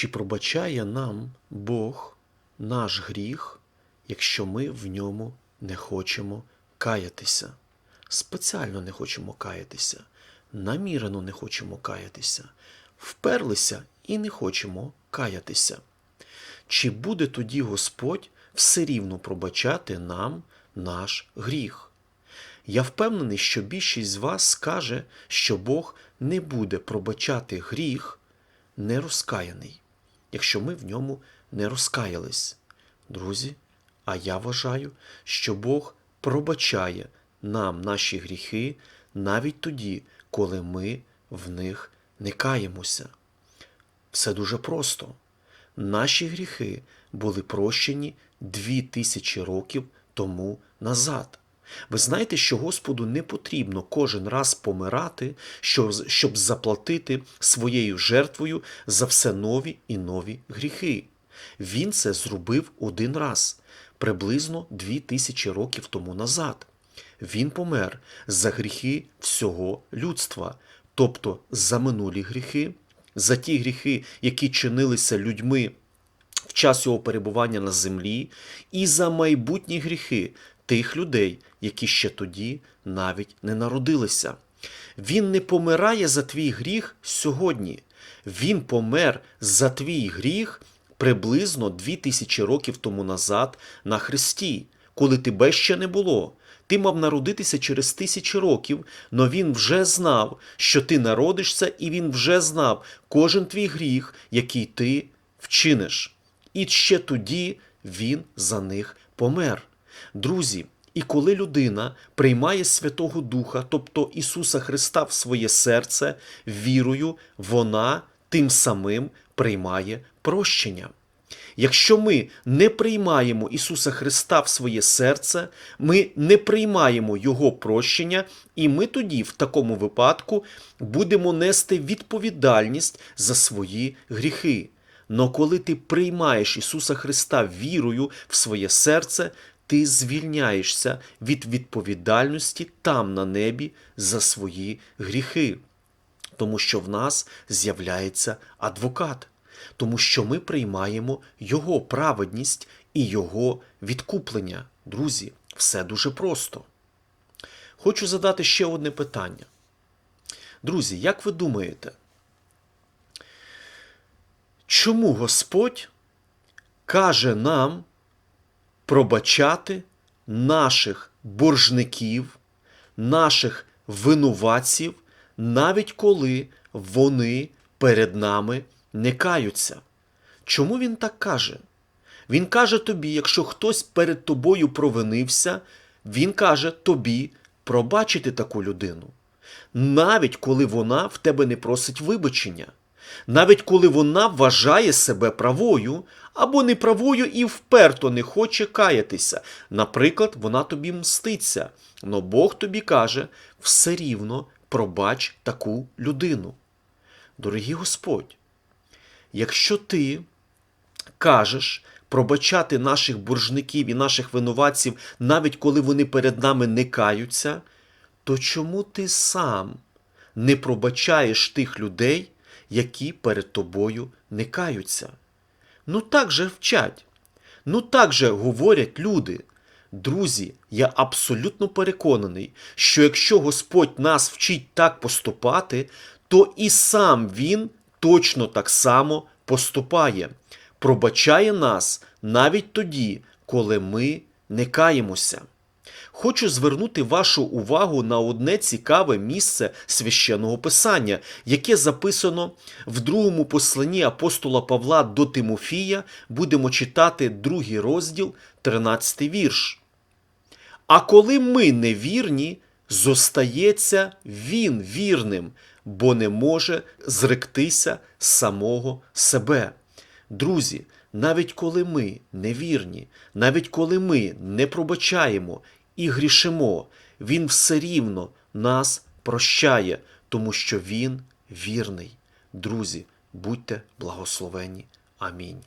Чи пробачає нам Бог наш гріх, якщо ми в ньому не хочемо каятися? Спеціально не хочемо каятися, намірено не хочемо каятися, вперлися і не хочемо каятися. Чи буде тоді Господь все рівно пробачати нам наш гріх? Я впевнений, що більшість з вас скаже, що Бог не буде пробачати гріх нерозкаяний, якщо ми в ньому не розкаялись. Друзі, а я вважаю, що Бог пробачає нам наші гріхи навіть тоді, коли ми в них не каємося. Все дуже просто. Наші гріхи були прощені дві тисячі років тому назад. Ви знаєте, що Господу не потрібно кожен раз помирати, щоб, заплатити своєю жертвою за все нові і нові гріхи. Він це зробив один раз, приблизно дві тисячі років тому назад. Він помер за гріхи всього людства, тобто за минулі гріхи, за ті гріхи, які чинилися людьми в час його перебування на землі, і за майбутні гріхи тих людей, які ще тоді навіть не народилися. Він не помирає за твій гріх сьогодні. Він помер за твій гріх приблизно дві тисячі років тому назад на Христі, коли тебе ще не було. Ти мав народитися через тисячі років, но він вже знав, що ти народишся, і він вже знав кожен твій гріх, який ти вчиниш. І ще тоді він за них помер. Друзі, і коли людина приймає Святого Духа, тобто Ісуса Христа в своє серце, вірою, вона тим самим приймає прощення. Якщо ми не приймаємо Ісуса Христа в своє серце, ми не приймаємо Його прощення, і ми тоді, в такому випадку, будемо нести відповідальність за свої гріхи. Но коли ти приймаєш Ісуса Христа вірою в своє серце, ти звільняєшся від відповідальності там на небі за свої гріхи, тому що в нас з'являється адвокат, тому що ми приймаємо Його праведність і Його відкуплення. Друзі, все дуже просто. Хочу задати ще одне питання. Друзі, як ви думаєте, чому Господь каже нам пробачати наших боржників, наших винуватців, навіть коли вони перед нами не каються? Чому він так каже? Він каже тобі, якщо хтось перед тобою провинився, він каже тобі пробачити таку людину, навіть коли вона в тебе не просить вибачення, навіть коли вона вважає себе правою або неправою і вперто не хоче каятися. Наприклад, вона тобі мститься, но Бог тобі каже, все рівно пробач таку людину. Дорогий Господь, якщо ти кажеш пробачати наших боржників і наших винуватців, навіть коли вони перед нами не каються, то чому ти сам не пробачаєш тих людей, які перед тобою не каються? Ну так же вчать, ну так же говорять люди. Друзі, я абсолютно переконаний, що якщо Господь нас вчить так поступати, то і сам Він точно так само поступає, пробачає нас навіть тоді, коли ми не каємося. Хочу звернути вашу увагу на одне цікаве місце священного писання, яке записано в другому посланні апостола Павла до Тимофія. Будемо читати другий розділ, 13 вірш. А коли ми невірні, зостається він вірним, бо не може зректися самого себе. Друзі, навіть коли ми невірні, навіть коли ми не пробачаємо і грішимо, Він все рівно нас прощає, тому що Він вірний. Друзі, будьте благословені. Амінь.